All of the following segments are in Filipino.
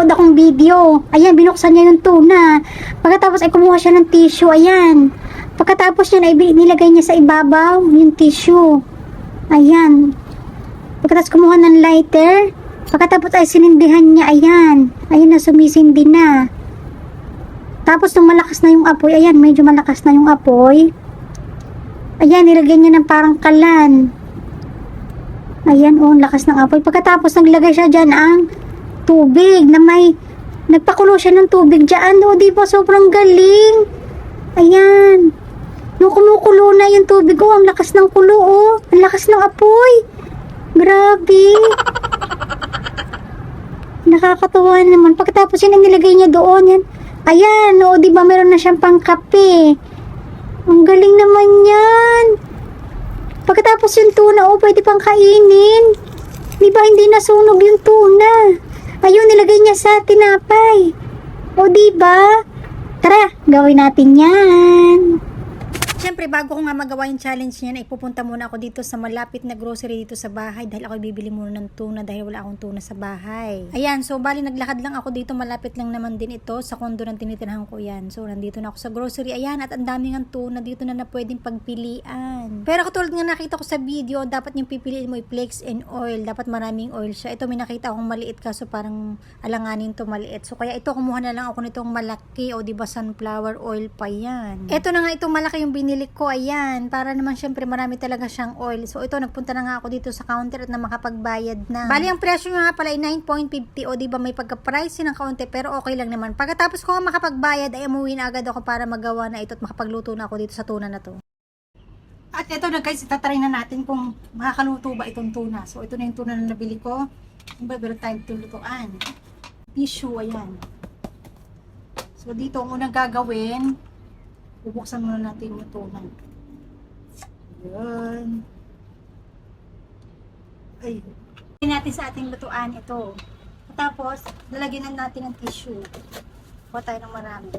napanood akong video. Ayan, binuksan niya yung tuna. Pagkatapos ay kumuha siya ng tissue. Ayan. Pagkatapos niya, ay nilagay niya sa ibabaw yung tissue. Ayan. Pagkatapos kumuha ng lighter. Pagkatapos ay sinindihan niya. Ayan. Ayan na, sumisindi na. Tapos nung malakas na yung apoy, ayan, medyo malakas na yung apoy. Ayan, nilagay niya ng parang kalan. Ayan, oh, lakas ng apoy. Pagkatapos naglagay siya dyan ang tubig na may nagpakulo siya ng tubig dyan. Oh, di ba? Sobrang galing. Ayan. Nung kumukulo na yung tubig, oh, ang lakas ng kulo, oh. Ang lakas ng apoy. Grabe. Nakakatuwa naman. Pagkatapos yun nilagay niya doon, yan. Ayan, oh, di ba meron na siyang pangkape. Ang galing naman yan. Pagkatapos yung tuna, oh, pwede pang kainin. Di ba hindi nasunog yung tuna? Ayun, nilagay niya sa tinapay. O, di ba? Tara, gawin natin yan. Siyempre, bago ko nga magawa yung challenge niyan, ay pupunta muna ako dito sa malapit na grocery dito sa bahay dahil ako bibili muna ng tuna dahil wala akong tuna sa bahay. Ayan, so bali naglakad lang ako dito, malapit lang naman din ito sa kondo ng tinitirahan ko yan. So, nandito na ako sa grocery. Ayan, at ang daming ang tuna dito na na pwedeng pagpilian. Pero katulad nga nakita ko sa video, dapat yung pipiliin mo ay flakes and oil. Dapat maraming oil siya. Ito may nakita akong maliit kaso parang alanganin to maliit. So, kaya ito kumuha na lang ako nitong malaki o di ba sunflower oil pa yan. Ito na nga itong malaki yung binili ko, ayan, para naman syempre marami talaga siyang oil. So ito, nagpunta na nga ako dito sa counter at na makapagbayad na. Bali, ang presyo nga pala ay 9.50 o di ba may pagka-price ng kaunti pero okay lang naman. Pagkatapos ko makapagbayad ay umuwi na agad ako para magawa na ito at makapagluto na ako dito sa tuna na to. At ito na guys, itatry na natin kung makakaluto ba itong tuna. So ito na yung tuna na nabili ko. Yung ba, meron tayong tulutuan. Tissue, ayan. So dito, ang unang gagawin, bubuksan muna natin yung tuna. Ayan. Ay. Lagyan natin sa ating lutuan ito. Tapos, lalagyan na natin ng tissue. Kuha tayo ng marami.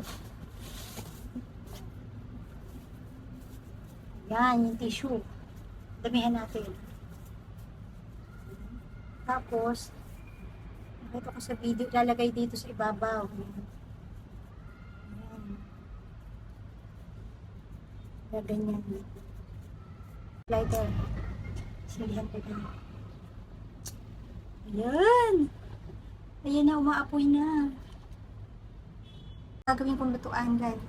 Yan, yung tissue. Damihan natin. Tapos, nakita ko sa video, lalagay dito sa ibabaw. Kaya ganyan. Lighter. Silihan ko din. Ayan. Ayan na, umaapoy na. Gagawin kong lutuan, guys.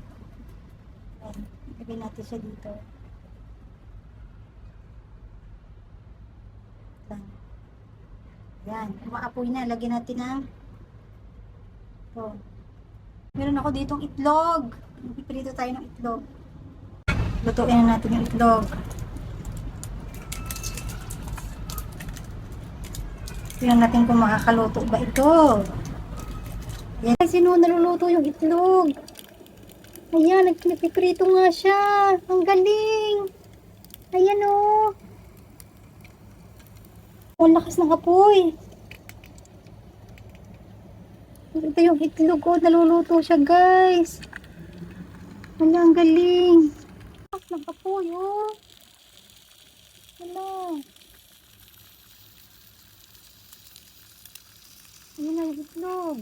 Ayan. Lagay natin siya dito. Ayan. Umaapoy na. Lagyan natin ng ito. Meron ako ditong itlog. Magpipilito tayo ng itlog. Lutuin na natin yung itlog. Tingnan natin kung makakaluto ba ito. Ayan. Kasi no, naluluto yung itlog. Ayan, nagpiprito nga siya. Ang galing. Ayan. Oh. Ang lakas ng apoy. Ito yung itlog ko. Naluluto siya guys. Wala, ang galing. Ng apoy oh. Wala. Ayan na itlog.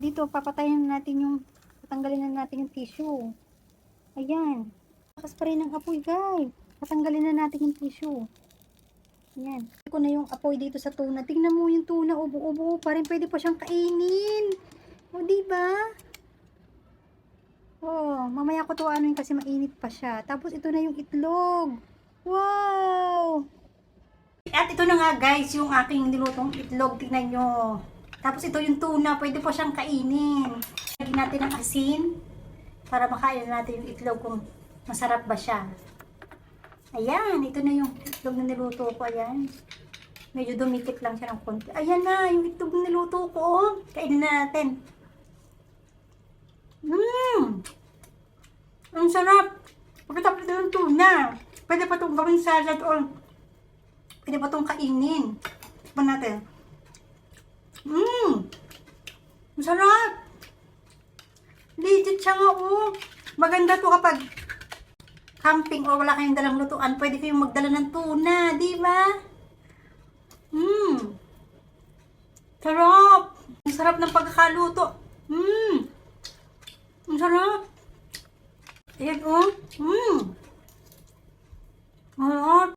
Dito, papatayin na natin yung, tatanggalin na natin yung tissue. Ayan. Lakas pa rin ang apoy, guys. Tatanggalin na natin yung tissue. Ayan. Ko na yung apoy dito sa tuna. Tingnan mo yung tuna, ubo-ubo pa rin. Pwede pa siyang kainin. O, diba? Mamaya ko to ano yun kasi mainit pa siya. Tapos ito na yung itlog. Wow! At ito na nga guys, yung aking nilutong itlog. Tingnan nyo. Tapos ito yung tuna. Pwede po siyang kainin. Lagyan natin ng asin para makain natin yung itlog kung masarap ba siya. Ayan, ito na yung itlog na niluto ko. Ayan. Medyo dumikit lang siya ng konti. Ayan na, yung itlog na niluto ko. Kainin na natin. Mmm! Ang sarap! Pagkatapos ng tuna. Pwede pa itong gawing salad or pwede pa itong kainin. Tikman natin. Mmm! Ang sarap! Legit siya nga oh. Maganda to kapag camping o wala kayong dalang lutuan, pwede kayong magdala ng tuna, di ba? Mmm! Sarap! sarap ng pagkakaluto. Mmm. Ang sarap. Ayan, oh. Mmm. Sarap.